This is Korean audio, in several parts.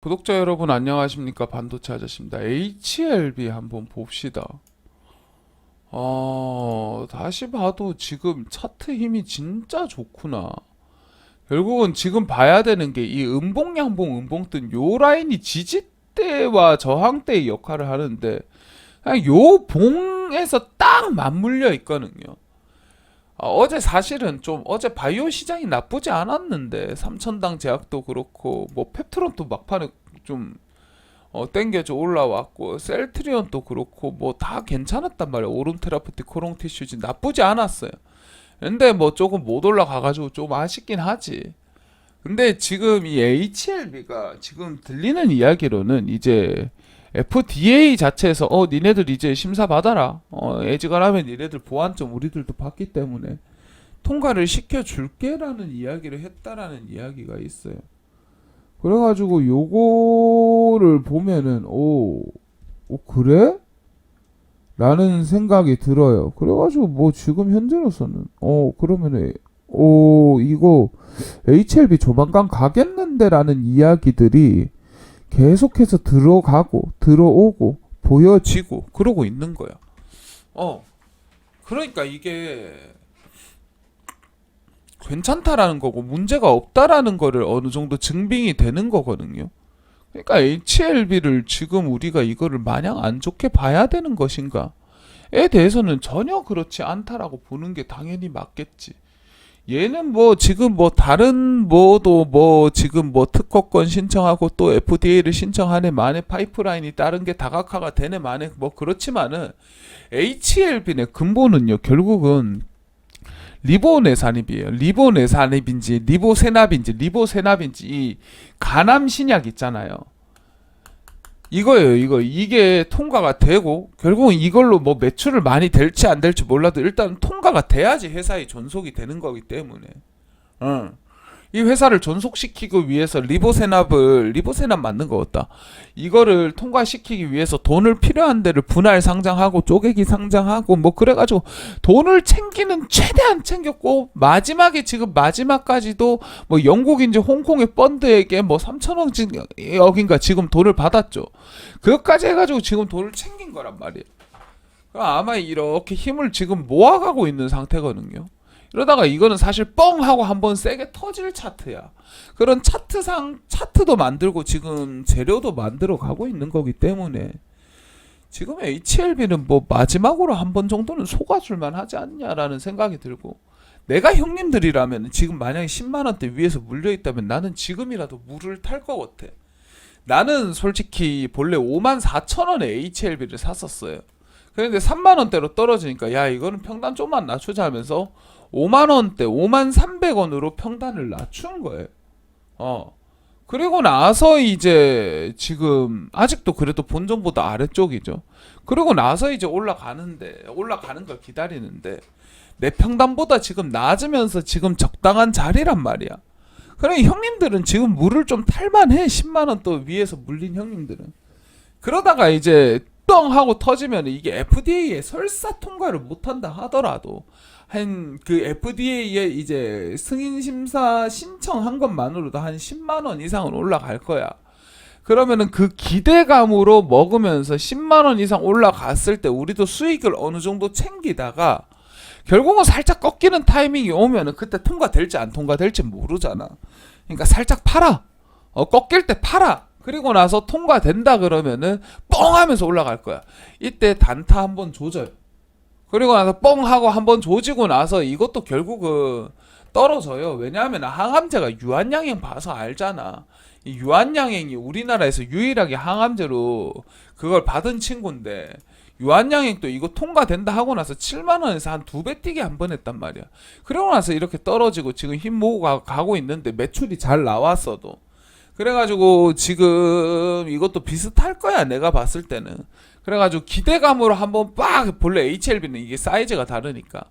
구독자 여러분 안녕하십니까 반도체 아저씨입니다. HLB 한번 봅시다. 어, 다시 봐도 지금 차트 힘이 진짜 좋구나. 결국은 지금 봐야 되는 게 이 음봉 양봉 음봉 뜬 요 라인이 지지대와 저항대의 역할을 하는데 그냥 요 봉에서 딱 맞물려 있거든요. 어, 어제 사실은 좀 어제 바이오 시장이 나쁘지 않았는데 삼천당 제약도 그렇고 뭐 펩트론도 막판에 좀 어, 땡겨져 올라왔고 셀트리온도 그렇고 뭐 다 괜찮았단 말이야 오름테라프티 코롱티슈지 나쁘지 않았어요. 근데 뭐 조금 못 올라가가지고 좀 아쉽긴 하지. 근데 지금 이 HLB가 지금 들리는 이야기로는 이제 FDA 자체에서 어 니네들 이제 심사 받아라 어 애지간하면 니네들 보안점 우리들도 받기 때문에 통과를 시켜 줄게라는 이야기를 했다라는 이야기가 있어요. 그래가지고 요거를 보면은 오, 오 그래? 라는 생각이 들어요. 그래가지고 뭐 지금 현재로서는 어 그러면은 오 이거 HLB 조만간 가겠는데라는 이야기들이 계속해서 들어가고 들어오고 보여지고 그러고 있는 거야. 어. 그러니까 이게 괜찮다라는 거고 문제가 없다라는 거를 어느 정도 증빙이 되는 거거든요. 그러니까 HLB를 지금 우리가 이거를 마냥 안 좋게 봐야 되는 것인가에 대해서는 전혀 그렇지 않다라고 보는 게 당연히 맞겠지. 얘는 뭐 지금 뭐 다른 뭐도 뭐 지금 뭐 특허권 신청하고 또 FDA를 신청하네 만에 파이프라인이 다른 게 다각화가 되네 만에 뭐 그렇지만은 HLB의 근본은요 결국은 리보네산입이에요. 리보네산입인지 리보세납인지 리보세납인지 이 간암 신약 있잖아요. 이거예요, 이거. 이게 통과가 되고, 결국은 이걸로 뭐 매출을 많이 될지 안 될지 몰라도 일단 통과가 돼야지 회사에 존속이 되는 거기 때문에. 응. 이 회사를 존속시키기 위해서 리보세납을, 리보세납 맞는 거 같다. 이거를 통과시키기 위해서 돈을 필요한 데를 분할 상장하고 쪼개기 상장하고 뭐 그래가지고 돈을 챙기는 최대한 챙겼고, 마지막에 지금 마지막까지도 뭐 영국인지 홍콩의 펀드에게 뭐 3천억인가 지금 돈을 받았죠. 그것까지 해가지고 지금 돈을 챙긴 거란 말이에요. 아마 이렇게 힘을 지금 모아가고 있는 상태거든요. 이러다가 이거는 사실 뻥 하고 한번 세게 터질 차트야. 그런 차트상 차트도 만들고 지금 재료도 만들어 가고 있는 거기 때문에 지금 HLB는 뭐 마지막으로 한 번 정도는 속아줄만 하지 않냐라는 생각이 들고 내가 형님들이라면 지금 만약에 10만 원대 위에서 물려 있다면 나는 지금이라도 물을 탈 것 같아. 나는 솔직히 본래 5만 4천 원에 HLB를 샀었어요. 그런데 3만 원대로 떨어지니까 야 이거는 평단 좀만 낮추자 하면서 5만 원대, 5만 300원으로 평단을 낮춘 거예요. 어. 그리고 나서 이제 지금 아직도 그래도 본전보다 아래쪽이죠. 그리고 나서 이제 올라가는데 올라가는 걸 기다리는데 내 평단보다 지금 낮으면서 지금 적당한 자리란 말이야. 그래 형님들은 지금 물을 좀 탈만해 10만 원 또 위에서 물린 형님들은 그러다가 이제 뻥 하고 터지면 이게 FDA에 설사 통과를 못한다 하더라도 한 그 FDA에 이제 승인 심사 신청한 것만으로도 한 10만 원 이상은 올라갈 거야. 그러면은 그 기대감으로 먹으면서 10만 원 이상 올라갔을 때 우리도 수익을 어느 정도 챙기다가 결국은 살짝 꺾이는 타이밍이 오면은 그때 통과될지 안 통과될지 모르잖아. 그러니까 살짝 팔아. 어, 꺾일 때 팔아. 그리고 나서 통과된다 그러면은 뻥 하면서 올라갈 거야. 이때 단타 한번 조져요. 그리고 나서 뻥 하고 한번 조지고 나서 이것도 결국은 떨어져요. 왜냐하면 항암제가 유한양행 봐서 알잖아. 이 유한양행이 우리나라에서 유일하게 항암제로 그걸 받은 친구인데 유한양행도 이거 통과된다 하고 나서 7만 원에서 한 두 배 뛰게 한 번 했단 말이야. 그러고 나서 이렇게 떨어지고 지금 힘 모으고 가- 가고 있는데 매출이 잘 나왔어도 그래가지고 지금 이것도 비슷할 거야 내가 봤을 때는 그래가지고 기대감으로 한번 빡 본래 HLB는 이게 사이즈가 다르니까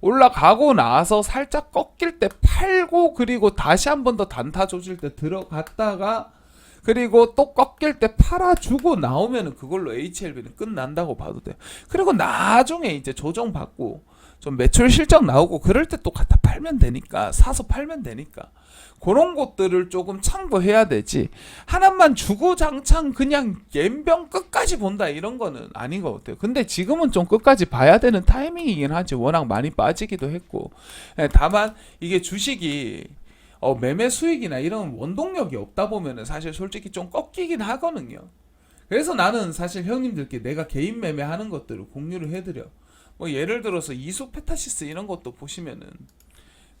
올라가고 나서 살짝 꺾일 때 팔고 그리고 다시 한 번 더 단타 조질 때 들어갔다가 그리고 또 꺾일 때 팔아주고 나오면은 그걸로 HLB는 끝난다고 봐도 돼. 그리고 나중에 이제 조정받고 좀 매출 실적 나오고 그럴 때 또 갖다 팔면 되니까 사서 팔면 되니까 그런 것들을 조금 참고해야 되지 하나만 주구장창 그냥 연병 끝까지 본다 이런 거는 아닌 것 같아요. 근데 지금은 좀 끝까지 봐야 되는 타이밍이긴 하지 워낙 많이 빠지기도 했고 예, 다만 이게 주식이 어, 매매 수익이나 이런 원동력이 없다 보면은 사실 솔직히 좀 꺾이긴 하거든요. 그래서 나는 사실 형님들께 내가 개인 매매하는 것들을 공유를 해드려. 뭐 예를 들어서 이수 페타시스 이런 것도 보시면은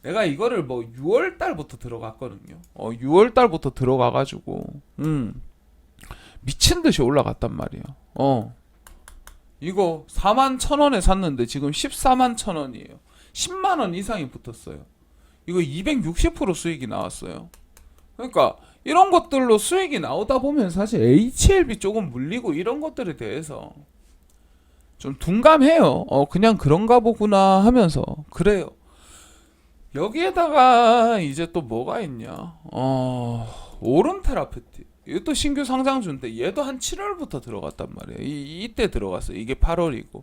내가 이거를 뭐 6월 달부터 들어갔거든요. 어 6월 달부터 들어가 가지고 음. 미친 듯이 올라갔단 말이야. 어. 이거 4만 천 원에 샀는데 지금 14만 천 원이에요. 10만 원 이상이 붙었어요. 이거 260% 수익이 나왔어요. 그러니까 이런 것들로 수익이 나오다 보면 사실 HLB 조금 물리고 이런 것들에 대해서 좀 둔감해요. 어 그냥 그런가 보구나 하면서 그래요. 여기에다가 이제 또 뭐가 있냐? 어 오름 테라피티. 이것도 신규 상장주인데 얘도 한 7월부터 들어갔단 말이에요. 이 이때 들어갔어요. 이게 8월이고.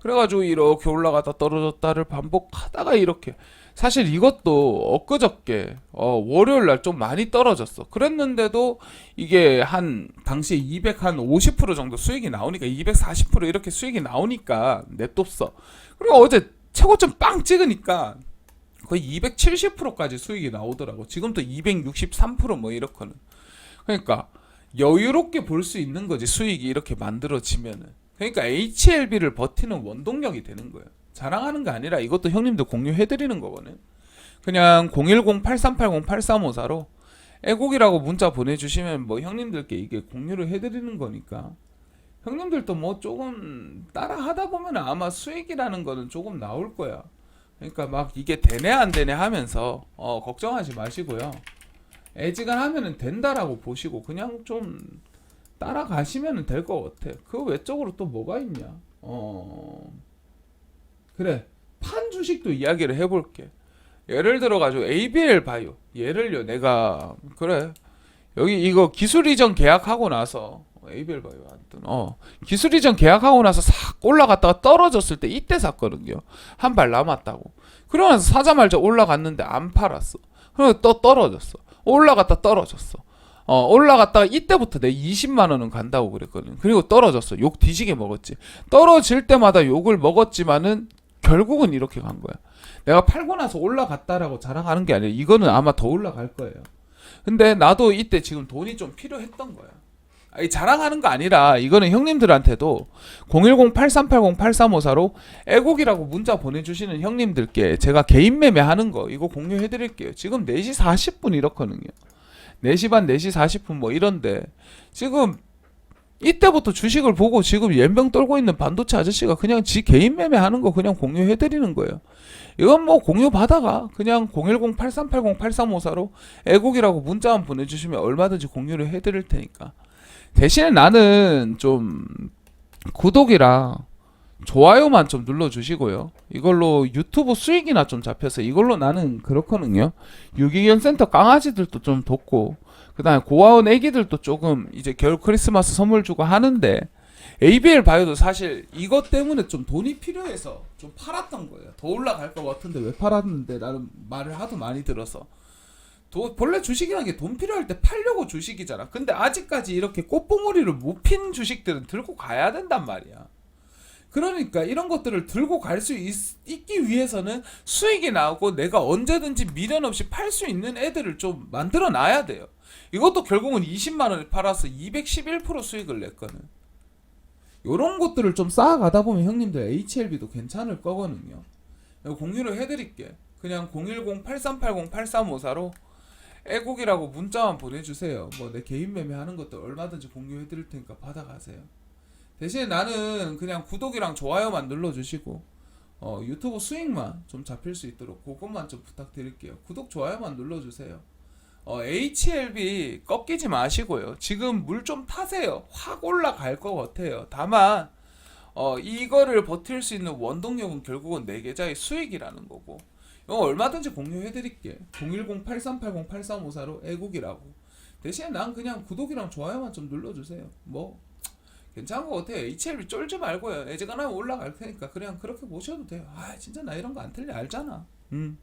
그래가지고 이렇게 올라갔다 떨어졌다를 반복하다가 이렇게 사실 이것도 엊그저께 어, 월요일 날 좀 많이 떨어졌어. 그랬는데도 이게 한 당시에 250% 정도 수익이 나오니까 240% 이렇게 수익이 나오니까 냅뒀어. 그리고 어제 최고점 빵 찍으니까 거의 270%까지 수익이 나오더라고. 지금도 263%뭐 이렇거든. 그러니까 여유롭게 볼 수 있는 거지 수익이 이렇게 만들어지면은. 그러니까 HLB를 버티는 원동력이 되는 거예요. 자랑하는 게 아니라 이것도 형님들 공유해드리는 거거든. 그냥 010-8380-8354로 애국이라고 문자 보내주시면 뭐 형님들께 이게 공유를 해드리는 거니까 형님들도 뭐 조금 따라 하다 보면 아마 수익이라는 거는 조금 나올 거야. 그러니까 막 이게 되네 안 되네 하면서 어 걱정하지 마시고요. 애지간하면은 된다라고 보시고 그냥 좀 따라가시면 될 것 같아. 그 외적으로 또 뭐가 있냐? 어 그래 판 주식도 이야기를 해볼게. 예를 들어 가지고 ABL 바이오. 얘를요 내가 그래. 여기 이거 기술 이전 계약하고 나서 ABL 바이오 안뜬 어. 기술 이전 계약하고 나서 싹 올라갔다가 떨어졌을 때 이때 샀거든요. 한 발 남았다고. 그러면서 사자말자 올라갔는데 안 팔았어. 그리고 또 떨어졌어. 올라갔다 떨어졌어. 어 올라갔다가 이때부터 내 20만 원은 간다고 그랬거든. 그리고 떨어졌어. 욕 뒤지게 먹었지. 떨어질 때마다 욕을 먹었지만은 결국은 이렇게 간 거야 내가 팔고 나서 올라갔다라고 자랑하는 게 아니라 이거는 아마 더 올라갈 거예요. 근데 나도 이때 지금 돈이 좀 필요했던 거야. 아니, 자랑하는 거 아니라 이거는 형님들한테도 010-8380-8354로 애국이라고 문자 보내주시는 형님들께 제가 개인 매매하는 거 이거 공유해드릴게요. 지금 4시 40분 이렇거든요. 4시 반, 4시 40분 뭐 이런데 지금 이때부터 주식을 보고 지금 연병 떨고 있는 반도체 아저씨가 그냥 지 개인 매매 하는 거 그냥 공유해 드리는 거예요. 이건 뭐 공유 받아가 그냥 010-8380-8354로 애국이라고 문자만 보내주시면 얼마든지 공유를 해 드릴 테니까 대신에 나는 좀 구독이랑 좋아요만 좀 눌러주시고요. 이걸로 유튜브 수익이나 좀 잡혀서 이걸로 나는 그렇거든요. 유기견 센터 강아지들도 좀 돕고 그다음에 고아원 애기들도 조금 이제 겨울 크리스마스 선물 주고 하는데 ABL 바이오도 사실 이것 때문에 좀 돈이 필요해서 좀 팔았던 거예요. 더 올라갈 것 같은데 왜 팔았는데 나는 말을 하도 많이 들어서 도, 본래 주식이라는 게돈 필요할 때 팔려고 주식이잖아. 근데 아직까지 이렇게 꽃봉오리를 못 핀 주식들은 들고 가야 된단 말이야. 그러니까 이런 것들을 들고 갈 수 있기 위해서는 수익이 나오고 내가 언제든지 미련 없이 팔 수 있는 애들을 좀 만들어 놔야 돼요. 이것도 결국은 20만 원에 팔아서 211% 수익을 냈거든. 요런 것들을 좀 쌓아가다 보면 형님들 HLB도 괜찮을 거거든요. 공유를 해드릴게. 그냥 010-8380-8354로 애국이라고 문자만 보내주세요. 뭐 내 개인 매매하는 것도 얼마든지 공유해드릴 테니까 받아가세요. 대신에 나는 그냥 구독이랑 좋아요만 눌러주시고 어, 유튜브 수익만 좀 잡힐 수 있도록 그것만 좀 부탁드릴게요. 구독 좋아요만 눌러주세요. 어, HLB 꺾이지 마시고요. 지금 물 좀 타세요. 확 올라갈 것 같아요. 다만 어, 이거를 버틸 수 있는 원동력은 결국은 내 계좌의 수익이라는 거고 이거 얼마든지 공유해드릴게. 010-8380-8354로 애국이라고. 대신에 난 그냥 구독이랑 좋아요만 좀 눌러주세요. 뭐 괜찮은 거 같아요. HLB 쫄지 말고요. 애지간하면 올라갈 테니까 그냥 그렇게 보셔도 돼요. 아 진짜 나 이런 거 안 틀려 알잖아. 음.